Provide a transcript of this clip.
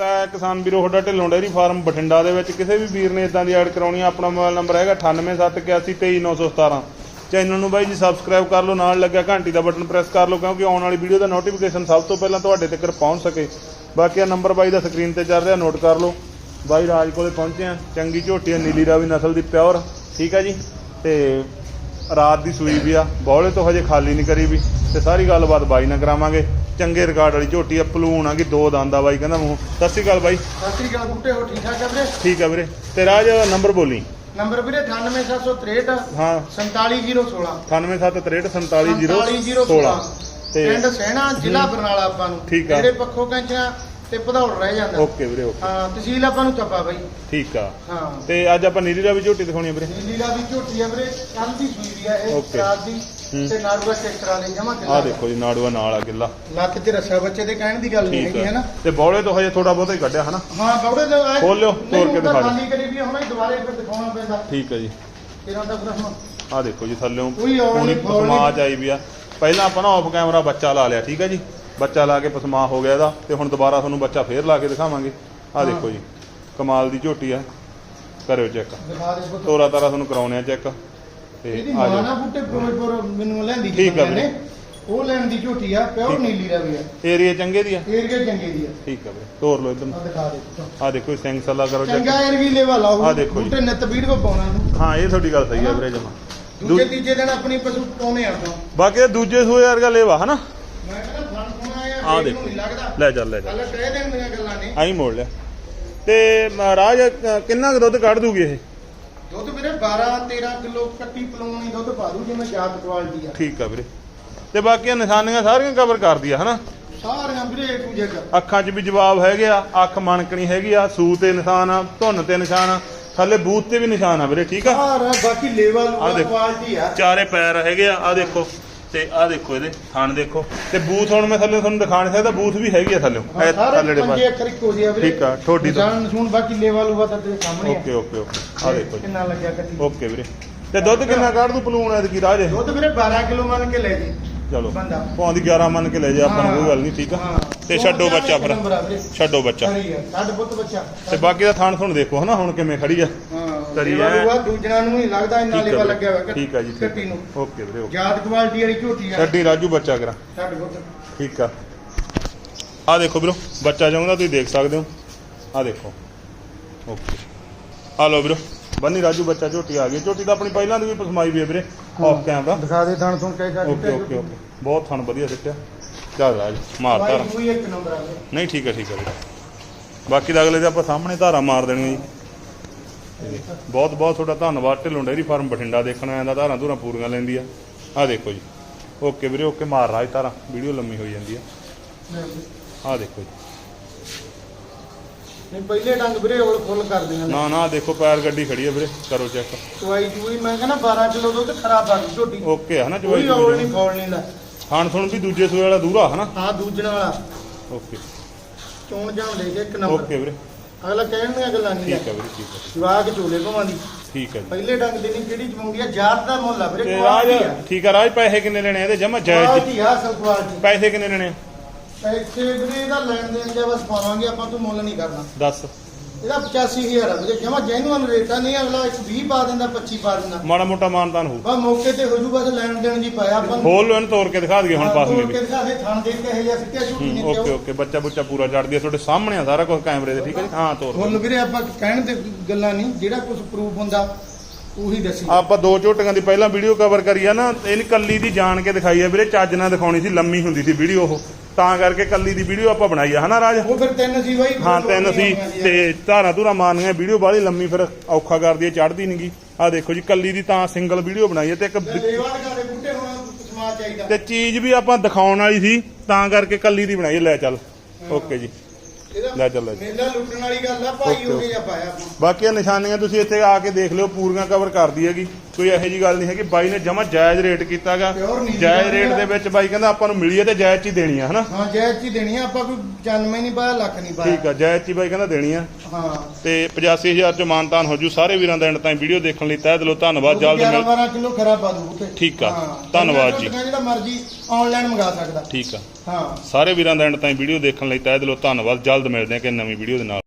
ਸਵਾਗਤ ਕਿਸਾਨ ਵੀਰੋ, ਤੁਹਾਡਾ ਢਿੱਲੋਂ ਡੇਅਰੀ ਫਾਰਮ ਬਠਿੰਡਾ ਦੇ ਵਿੱਚ। ਕਿਸੇ ਵੀ ਵੀਰ ਨੇ ਇਦਾਂ ਦੀ ਐਡ ਕਰਾਉਣੀ ਆ, ਆਪਣਾ ਮੋਬਾਈਲ ਨੰਬਰ ਹੈਗਾ 9871823917 ਚੈਨਲ ਨੂੰ ਬਾਈ ਜੀ ਸਬਸਕ੍ਰਾਈਬ ਕਰ ਲਓ, ਨਾਲ ਲੱਗਿਆ ਘੰਟੀ ਦਾ ਬਟਨ ਪ੍ਰੈਸ ਕਰ ਲਓ, ਕਿਉਂਕਿ ਆਉਣ ਵਾਲੀ ਵੀਡੀਓ ਦਾ ਨੋਟੀਫਿਕੇਸ਼ਨ ਸਭ ਤੋਂ ਪਹਿਲਾਂ ਤੁਹਾਡੇ ਤੱਕ ਪਹੁੰਚ ਸਕੇ। ਬਾਕੀ ਆ ਨੰਬਰ ਬਾਈ ਦਾ ਸਕਰੀਨ ਤੇ ਚੱਲ ਰਿਹਾ ਨੋਟ ਕਰ ਲਓ। ਬਾਈ ਰਾਜ ਕੋਲੇ ਪਹੁੰਚੇ ਆ, ਚੰਗੀ ਝੋਟੀ ਆ, ਨੀਲੀ ਰਾਵੀ ਨਸਲ ਦੀ ਪਿਓਰ, ਠੀਕ ਆ ਜੀ? ਤੇ ਰਾਤ ਦੀ ਸੂਈ ਵੀ ਆ, ਬੌਲੇ ਤੋਂ ਹਜੇ ਖਾਲੀ ਨਹੀਂ ਕਰੀ ਵੀ, ਤੇ ਸਾਰੀ ਗੱਲਬਾਤ ਬਾਈ ਨਾਲ ਕਰਾਵਾਂਗੇ। ਚੰਗੇ ਰਿਕਾਰਡ ਵਾਲੀ ਝੋਟੀ ਆ ਪਲੂਣ ਆ ਕਿ ਦੋ ਦੰਦ ਬਾਈ ਕਹਿੰਦਾ ਮੂੰਹ। ਸਤਿ ਸ਼੍ਰੀ ਅਕਾਲ ਬਾਈ। ਸਤਿ ਸ੍ਰੀ ਅਕਾਲ ਬੁੱਟੇ ਹੋ ਠੀਕ ਠਾਕ ਆ ਵੀਰੇ? ਠੀਕ ਆ ਵੀਰੇ। ਤੇ ਰਾਜ ਨੰਬਰ ਬੋਲੀ। ਨੰਬਰ ਵੀਰੇ 98763 ਹਾਂ। 47016 9873474016 ਤੇ ਪਿੰਡ ਸਹਿਣਾ ਜ਼ਿਲ੍ਹਾ ਬਰਨਾਲਾ ਆਪਾਂ ਨੂੰ। ਠੀਕ ਆ। ਜਿਹੜੇ ਪੱਖੋਂ ਕੰਚਣਾ ਤੇ ਭਦੌੜ ਰਹਿ ਜਾਂਦਾ। ਓਕੇ ਵੀਰੇ ਓਕੇ। ਹਾਂ ਤਹਿਸੀਲ ਆਪਾਂ ਨੂੰ ਚੱਪਾ ਬਾਈ। ਠੀਕ ਆ। ਹਾਂ। ਤੇ ਅੱਜ ਆਪਾਂ ਨੀਲੀ ਰਾਵੀ ਝੋਟੀ ਦਿਖਾਉਣੀ ਆ ਵੀਰੇ। ਨੀਲਾ ਵੀ ਝੋਟੀ ਆ ਵੀਰੇ ਕੱਲ ਦੀ ਸੂਈ ਵੀ ਆ ਇਹ Okay. ਰਾਤ ਦੀ ਤੇ ਨਾਰੂਆ ਟਰੈਕਟਰ ਵਾਲੇ ਜਮਾ ਆਹ ਦੇਖੋ ਜੀ ਨਾੜੂਆ ਨਾਲ ਆ ਗਿੱਲਾ। ਲੱਕ ਤੇ ਰੱਸਾ ਬੱਚੇ ਦੇ ਕਹਿਣ ਦੀ ਗੱਲ ਨਹੀਂ ਹੈਗੀ ਹੈ ਆ। ਨਾ ਤੇ ਬੌਲੇ ਤੋਂ ਹਜੇ ਥੋੜਾ ਬਹੁਤਾ ਹੀ ਕੱਢਿਆ ਹਨਾ? ਹਾਂ ਬੌੜੇ ਦੇ ਆਏ- ਖੋਲ ਲਿਓ, ਨਹੀਂ, ਤੋੜ ਕੇ ਹੁਣ ਤਾਂ ਦਿਖਾ ਦਿਓ। ਖਾਲੀ ਕਰੀ ਵੀ ਆ, ਹੁਣ ਇਹ ਦੁਬਾਰੇ ਫਿਰ ਦਿਖਾਉਣਾ ਪੈਂਦਾ। ਠੀਕ ਆ ਜੀ। ਤੇਰਾ ਤਾਂ ਫਿਰ ਹੁਣ ਆਹ ਦੇਖੋ ਜੀ ਥੱਲੇੋਂ ਫੌਲ ਪਸਮਾ ਨਹੀਂ। ਚ ਆਈ ਵੀ ਆ। ਪਹਿਲਾਂ ਆਪਾਂ ਨਾ ਆਫ ਕੈਮਰਾ ਬੱਚਾ ਲਾ ਲਿਆ ਠੀਕ ਹੈ ਜੀ? ਬੱਚਾ ਲਾ ਕੇ ਪਸਮਾ ਹੋ ਗਿਆ ਇਹਦਾ ਤੇ ਹੁਣ ਦੁਬਾਰਾ ਤੁਹਾਨੂੰ ਬੱਚਾ ਫੇਰ ਲਾ ਕੇ ਦਿਖਾਵਾਂਗੇ। ਹਾਂ। ਦੇਖੋ ਜੀ ਕਮਾਲ ਦੀ ਝੋਟੀ ਆ। ਕਰਿਓ ਚੈੱਕ। ਦਿਖਾ ਦੇ ਪੁੱਤ। ਤੋਰਾ ਤਾਰਾ ਤੁਹਾਨੂੰ ਕਰਾਉਣੇ ਆ ਚੈੱਕ। ਤੇ ਇਹਦੀ ਆ ਮਾਂ ਜਾਓ ਨਾ ਬੂਟੇ ਫਿਰੋਜ਼ਪੁਰ ਮੈਨੂੰ ਲੈਂਦੀ ਠੀਕ ਆ ਨੇ। ਉਹ ਲੈਣ ਦੀ ਝੋਟੀ ਆ ਪਿਓਰ ਠੀਕ। ਨੀਲੀ ਰਵੀ ਆ। ਏਰੀਆ ਚੰਗੇ ਦੀ ਆ? ਏਰੀਆ ਚੰਗੇ ਦੀ ਆ। ਠੀਕ ਆ ਵੀਰੇ ਤੋਰ ਲਓ ਇਧਰ ਆ ਦਿਖਾ ਦੇ ਆਹ ਦੇਖੋ ਸਿੰਘ ਸੱਲਾ ਕਰੋ ਚੈੱਕ। ਚੰਗਾ ਏਰਗੀ ਲੈਵਾ ਲਾਓ। ਆਹ ਦੇਖੋ ਜੀ। ਬੂਟੇ ਨਿਤ ਵੀਡੀਓ ਪਾਉਣਾ ਨੂੰ ਹਾਂ ਇਹ ਤੁਹਾਡੀ ਗੱਲ ਸਹੀ ਆ ਵੀਰੇ ਜਮਾ। ਦੂਜੇ ਤੀਜੇ ਦਿਨ ਆਪਣੀ ਪਸ਼ੂ ਪਾਉਣੇ ਆ ਆਪਾਂ। ਬਾਕੀ ਇਹ ਦੂਜੇ ਸੂਏ ਵਰਗਾ ਲੇਵਾ ਹਨਾ? ਮੈਂ ਕਹਿੰਦਾ ਆਹ ਦੇਖ ਦੇਖੋ। ਨਹੀਂ ਲੱਗਦਾ। ਲੈ ਚੱਲ ਲੈ ਚੱਲ। ਕੱਲ ਕਹਿ ਦੇਣ ਦੀਆਂ ਗੱਲਾਂ ਨੇ। ਆਈ ਮੋੜ ਲਿਆ। ਤੇ ਮਹਾਰਾਜ ਅ, ਕਿੰਨਾ ਕੁ ਦੁੱਧ ਕੱਢ ਦੂਗੀ ਇਹ? 12 13 ਕਿਲੋ ਕੱਟੀ ਪਲੂਣੀ ਦੁੱਧ ਪਾ ਦੂ ਜਿਵੇਂ ਜਾਤ ਕੁਆਲਿਟੀ ਆ। ਠੀਕ ਆ ਵੀਰੇ। ਤੇ ਬਾਕੀ ਨਿਸ਼ਾਨੀਆਂ ਸਾਰੀਆਂ ਕਵਰ ਕਰਦੀ ਆ ਹਨਾ? ਸਾਰੀਆਂ ਵੀਰੇ to Z ਅੱਖਾਂ 'ਚ ਵੀ ਜਵਾਬ ਹੈਗੇ ਆ ਅੱਖ ਮਣਕਣੀ ਹੈਗੀ ਆ ਸੂ ਤੇ ਨਿਸ਼ਾਨ ਆ ਧੁੰਨ ਤੇ ਨਿਸ਼ਾਨ ਆ ਥੱਲੇ ਬੂਥ ਤੇ ਵੀ ਨਿਸ਼ਾਨ ਆ ਵੀਰੇ ਠੀਕ ਆ? ਸਾਰਾ ਬਾਕੀ ਲੈਵਲ ਆਹ ਦੇਖੋ। ਕੁਆਲਿਟੀ ਆ। ਚਾਰੇ ਪੈਰ ਹੈਗੇ ਆ ਆ ਦੇਖੋ। ਤੇ ਆ ਦੇਖੋ ਇਹਦੇ ਥਣ ਦੇਖੋ। ਤੇ ਬੂਥ ਹੁਣ ਮੈਂ ਥੱਲੇ ਤੁਹਾਨੂੰ ਦਿਖਾ ਨਹੀਂ ਸਕਦਾ ਬੂਥ ਵੀ ਹੈਗੀ ਆ ਥੱਲੇ। ਇਹ ਸਾਰੇ ਥੱਲੇ ਦੇ ਪੰਜੇ ਪਾਸੇ ਅੱਖਰ ਇੱਕੋ ਜਿਹੇ ਆ ਵੀਰੇ। ਠੀਕ ਆ, ਠੋਡੀ ਤੋਂ। ਨਿਸ਼ਾਨ ਸੁਣ ਬਾਕੀ ਲੈਵਲ ਉਹ ਤਾਂ ਤੇਰੇ ਸਾਹਮਣੇ ਆ। Okay okay okay. ਆ ਦੇਖੋ ਜੀ। ਕਿੰਨਾ ਲੱਗਿਆ ਕੱਟੀ ਓਕੇ ਵੀਰੇ। ਤੇ ਦੁੱਧ ਕਿੰਨਾ ਕੱਢ ਦੂ ਪਲੂਣ ਐਤਕੀ ਰਾਜ? ਦੁੱਧ ਵੀਰੇ 12 ਕਿਲੋ ਮੰਨ ਕੇ ਲੈ ਜੀ। ਚਲੋ ਬੰਦਾ। ਭਾਂਦੀ 11 ਮੰਨ ਕੇ ਲੈ ਜਾ ਆਪਾਂ ਨੂੰ ਕੋਈ ਗੱਲ ਨਹੀਂ ਠੀਕ ਆ। ਹਾਂ। ਤੇ ਛੱਡੋ ਉਹ ਬੱਚਾ ਫਿਰ। ਨੰਬਰ ਆ ਵੀਰੇ। ਛੱਡੋ ਬੱਚਾ। ਆ ਸਾਡੇ ਪੁੱਤ ਬੱਚਾ। ਤੇ ਬਾਕੀ ਦਾ ਥਣ ਤੁਹਾਨੂੰ ਦੇਖੋ ਹਨਾ ਹੁਣ ਕਿਵੇਂ ਖੜੀ ਆ। ਹਾਂ। ਕਰੀ ਲੈਵਲ ਆ। ਉਹ ਆ, ਦੂਜਣਾ ਨੂੰ ਨਹੀਂ ਲੱਗਦਾ ਇੰਨਾ ਵੀਰੇ। ਲੱਗਿਆ ਹੋਇਆ ਠੀਕ ਆ ਜੀ, ਠੀਕ ਨੂੰ। ਓਕੇ ਵੀਰੇ ਓਕੇ। ਜਾਤ ਕੁਆਲਿਟੀ ਵਾਲੀ ਝੋਟੀ ਆ। ਛੱਡੀ ਰਾਜੂ ਬੱਚਾ ਕਰਾ। ਸਾਡੇ ਪੁੱਤ। ਠੀਕ ਆ। ਆ ਦੇਖੋ ਵੀਰੋ ਬੱਚਾ ਚਾਹੁੰਦਾ ਤੁਸੀਂ ਦੇਖ ਸਕਦੇ ਹੋ। ਆ ਦੇਖੋ। ਓਕੇ। ਆ ਲਓ ਵੀਰੋ ਬੰਨੀ ਰਾਜੂ ਬੱਚਾ ਝੋਟੀ ਆ ਗਈ ਝੋਟੀ ਤਾਂ ਆਪਣੀ ਪਹਿਲਾਂ ਦੀ ਵੀ ਪਸਮਾਈ ਵੀ ਹੈ ਵੀਰੇ ਆਫ ਕੈਮਰਾ ਦਿਖਾ ਦੇ ਥਣ ਸੁਣ ਕੇ ਓਕੇ ਓਕੇ ਓਕੇ। ਬਹੁਤ ਥਣ ਵਧੀਆ ਸਿੱਟਿਆ। ਚੱਲ ਰਾਜ ਮਾਰ ਧਾਰਾ ਕੋਈ ਇੱਕ ਨੰਬਰ ਆ ਵੀਰੇ ਨਹੀਂ ਠੀਕ ਹੈ ਠੀਕ ਹੈ ਵੀਰੇ। ਬਾਕੀ ਦਾ ਅਗਲੇ ਦੇ ਆਪਾਂ ਸਾਹਮਣੇ ਧਾਰਾ ਮਾਰ ਦੇਣੀਆਂ ਜੀ। ਬਹੁਤ ਬਹੁਤ ਤੁਹਾਡਾ ਧੰਨਵਾਦ। ਢਿੱਲੋਂ ਡੇਅਰੀ ਫਾਰਮ ਬਠਿੰਡਾ ਦੇਖਣ ਆਇਆ ਦਾ ਧਾਰਾਂ ਧੂਰਾਂ ਪੂਰੀਆਂ ਲੈਂਦੀ ਆ। ਆ ਦੇਖੋ ਜੀ। ਓਕੇ ਵੀਰੇ ਓਕੇ ਮਾਰ ਰਾਜ ਧਾਰਾ। ਵੀਡੀਓ ਲੰਮੀ ਹੋਈ ਜਾਂਦੀ ਆ। ਆ ਦੇਖੋ ਜੀ। ਨਹੀਂ ਪਹਿਲੇ ਡੰਗ ਵੀਰੇ ਔਲ ਫੁੱਲ ਕਰ ਦੇਣਾ ਨਾ। ਨਾ ਦੇਖੋ ਪੈਰ ਗੱਡੀ ਖੜੀ ਆ ਵੀਰੇ। ਕਰੋ ਚੈੱਕ। ਚੁਆਈ ਚੂਈ ਮੈਂ ਕਹਿੰਦਾ 12 ਕਿਲੋ ਦੁੱਧ ਖਰਾਬ ਆ ਗਈ ਝੋਟੀ। ਓਕੇ ਹਨਾ ਕੋਈ ਚਵਾਈ ਔਲ ਨਹੀਂ ਫੌਲ ਨਹੀਂ ਲੈ। ਖਾਣ ਸੁਣ ਵੀ ਦੂਜੇ ਸੂਏ ਵਾਲਾ ਦੂਰਾ ਹਨਾ? ਹਾਂ ਦੂਜਣਾ ਵਾਲਾ। ਓਕੇ। ਚੋਣ ਜਾਣ ਲੈ ਕੇ ਇੱਕ ਨੰਬਰ। ਓਕੇ ਵੀਰੇ। ਅਗਲਾ ਕਹਿਣ ਦੀਆਂ ਗੱਲਾਂ ਨਹੀਂ ਠੀਕ ਹੈ ਵੀਰੇ ਠੀਕ ਹੈ। ਜਵਾਕ ਚੋਲੇ ਘੁਮਾਂ ਦੀ। ਠੀਕ ਹੈ ਜੀ। ਪਹਿਲੇ ਡੰਗ ਦੀ ਨਹੀਂ ਕਿਹੜੀ ਚਮੂੰਗੀ ਆ? ਜਾਤ ਦਾ ਮੁੱਲ ਆ ਵੀਰੇ ਤੇ ਰਾਜ ਕੁਆਲਿਟੀ ਆ। ਠੀਕ ਆ ਰਾਜ ਪੈਸੇ ਕਿੰਨੇ ਲੈਣੇ ਆ? ਇਹਦੇ ਜਮਾ ਜਾਇਜ਼ ਕੁਆਲਿਟੀ ਆ ਅਸਲ ਕੁਆਲਿਟੀ। ਪੈਸੇ ਕਿੰਨੇ ਲੈਣੇ ਆ? ਪੈਸੇ ਵੀਰੇ ਇਹਦਾ ਲੈਣ ਦੇਣ ਦੇ ਬਸ ਪਾਵਾਂਗੇ ਆਪਾਂ ਤੂੰ ਮੁੱਲ ਨਹੀਂ ਕਰਨਾ। ਦੱਸ। ਇਹਦਾ 85000 ਆ ਵੀਰੇ। ਜਮਾ ਜੈਨੂਅਨ ਰੇਟ ਆ ਨਹੀਂ ਅਗਲਾ 120 ਪਾ ਦਿੰਦਾ 25 ਪਾ ਦਿੰਦਾ। ਮਾੜਾ ਮੋਟਾ ਮਾਨਤਾਨ ਹੋਊ। ਬਸ ਮੌਕੇ ਤੇ ਹੋ ਜੂ ਬਸ ਲੈਣ ਦੇਣ ਦੀ ਪਾਇਆ ਆਪਾਂ ਨੂੰ। ਖੋਲ ਲੋ ਇਹਨੂੰ ਤੋੜ ਕੇ ਦਿਖਾ ਦਈਏ ਹੁਣ ਹਾਂ, ਪਾਸ ਤੋੜ ਕੇ ਦਿਖਾ ਦੇ ਥਣ ਦੇ ਕੇ ਇਹ ਜਿਹਾ ਸਿੱਟਿਆ ਝੂਠੀ ਨਹੀਂ ਓਕੇ ਕਿਉਂ ਓਕੇ ਬੱਚਾ ਬੁੱਚਾ ਪੂਰਾ ਚੜਦੀ ਆ ਤੁਹਾਡੇ ਸਾਹਮਣੇ ਆ ਸਾਰਾ ਕੁਝ ਕੈਮਰੇ ਦੇ ਠੀਕ ਹੈ ਜੀ? ਹਾਂ ਤੋੜ। ਹੁਣ ਵੀਰੇ ਆਪਾਂ ਕਹਿਣ ਤੇ ਗੱਲਾਂ ਨਹੀਂ ਜਿਹੜਾ ਕੁਝ ਪ੍ਰੂਫ ਹੁੰਦਾ ਉਹੀ ਦੱਸੀ। ਆਪਾਂ ਦੋ ਝੋਟੀਆਂ ਦੀ ਪਹਿਲਾਂ ਵੀਡੀਓ ਕਵਰ ਕਰੀ ਆ ਨਾ ਇਹਨ ਕੱਲੀ ਦੀ ਜਾਣ ਕੇ ਦਿਖਾਈ ਆ ਵੀਰੇ ਚੱਜ ਨਾਲ ਦਿਖਾਉਣੀ ਸੀ ਲੰਮੀ ਹੁੰਦੀ ਸੀ ਵੀਡੀਓ ਉਹ। ਤਾਂ ਕਰਕੇ ਕੱਲੀ ਦੀ ਵੀਡੀਓ ਆਪਾਂ ਬਣਾਈ ਆ ਹਨਾ ਰਾਜ? ਉਹ ਫਿਰ ਤਿੰਨ ਸੀ ਬਾਈ। ਹਾਂ ਤਿੰਨ ਸੀ ਤੇ ਧਾਰਾ ਧੂਰਾ ਮਾਰਨੀਆਂ ਵੀਡੀਓ ਬਾਹਲੀ ਲੰਮੀ ਫਿਰ ਔਖਾ ਕਰਦੀ ਹੈ ਚੜਦੀ ਨਹੀਂਗੀ ਆ ਦੇਖੋ ਜੀ ਕੱਲੀ ਦੀ ਤਾਂ ਸਿੰਗਲ ਵੀਡੀਓ ਬਣਾਈ ਹੈ ਤੇ ਇੱਕ ਤੇ ਚੀਜ਼ ਵੀ ਆਪਾਂ ਦਿਖਾਉਣ ਵਾਲੀ ਸੀ ਤਾਂ ਕਰਕੇ ਕੱਲੀ ਦੀ ਬਣਾਈ। ਲੈ ਚੱਲ। ਓਕੇ ਜੀ। ਲੈ ਚੱਲ। ਮੇਲਾ ਲੁੱਟਣ ਵਾਲੀ ਗੱਲ ਆ ਭਾਈ ਹੋ ਗਿਆ ਪਾਇਆ ਬਾਕੀ ਨਿਸ਼ਾਨੀਆਂ ਤੁਸੀਂ ਇੱਥੇ ਆ ਕੇ ਦੇਖ ਲਿਓ ਪੂਰੀਆਂ ਕਵਰ ਕਰਦੀ ਹੈਗੀ। ਕੋਈ ਇਹੋ ਜੀ ਗੱਲ ਨਹੀਂ ਹੈਗੀ। ਬਾਈ ਨੇ ਜਮਾ ਜਾਇਜ਼ ਰੇਟ ਕੀਤਾਗਾ। Pure ਨੀਲੀ ਜਾਇਜ਼ ਰੇਟ। ਦੇ ਵਿੱਚ ਬਾਈ ਕਹਿੰਦਾ ਆਪਾਂ ਨੂੰ ਮਿਲੀ ਹੈ ਤੇ ਜਾਇਜ਼ ਚ ਹੀ ਦੇਣੀ ਆ ਹਨਾ? ਹਾਂ ਜਾਇਜ਼ ਚ ਹੀ ਦੇਣੀ ਆ ਆਪਾਂ ਕੋਈ 95 ਨਹੀਂ ਪਾਇਆ ਲੱਖ ਨਹੀਂ ਪਾਇਆ। ਠੀਕ ਆ ਜਾਇਜ਼ ਚ ਹੀ ਬਾਈ ਕਹਿੰਦਾ ਦੇਣੀ ਆ। ਹਾਂ। ਤੇ 85000 ਚ ਮਾਨਤਾਨ ਹੋ ਜੂ ਸਾਰੇ ਵੀਰਾਂ ਦਾ ਐਂਡ ਤਾਈਂ ਵੀਡੀਓ ਦੇਖਣ ਲਈ। ਤਹਿ ਦਿਲੋਂ ਧੰਨਵਾਦ ਜਲਦ 11 ਮਿਲ 12 ਕਿਲੋ ਖਰਾ ਪਾ ਦੂ ਤੇ ਠੀਕ ਆ। ਹਾਂ। ਧੰਨਵਾਦ ਜੀ। ਜਿਹੜਾ ਮਰਜ਼ੀ ਆਨਲਾਈਨ ਮੰਗਾ ਸਕਦਾ। ਠੀਕ ਆ। ਹਾਂ। ਸਾਰੇ ਵੀਰਾਂ ਦਾ ਐਂਡ ਤਾਈਂ ਵੀਡੀਓ ਦੇਖਣ ਲਈ ਤਹਿ ਦਿਲੋਂ ਧੰਨਵਾਦ ਜਲਦ ਮਿਲਦੇ ਹਾਂ ਕਿ ਨਵੀਂ ਵੀਡੀਓ ਦੇ ਨਾਲ।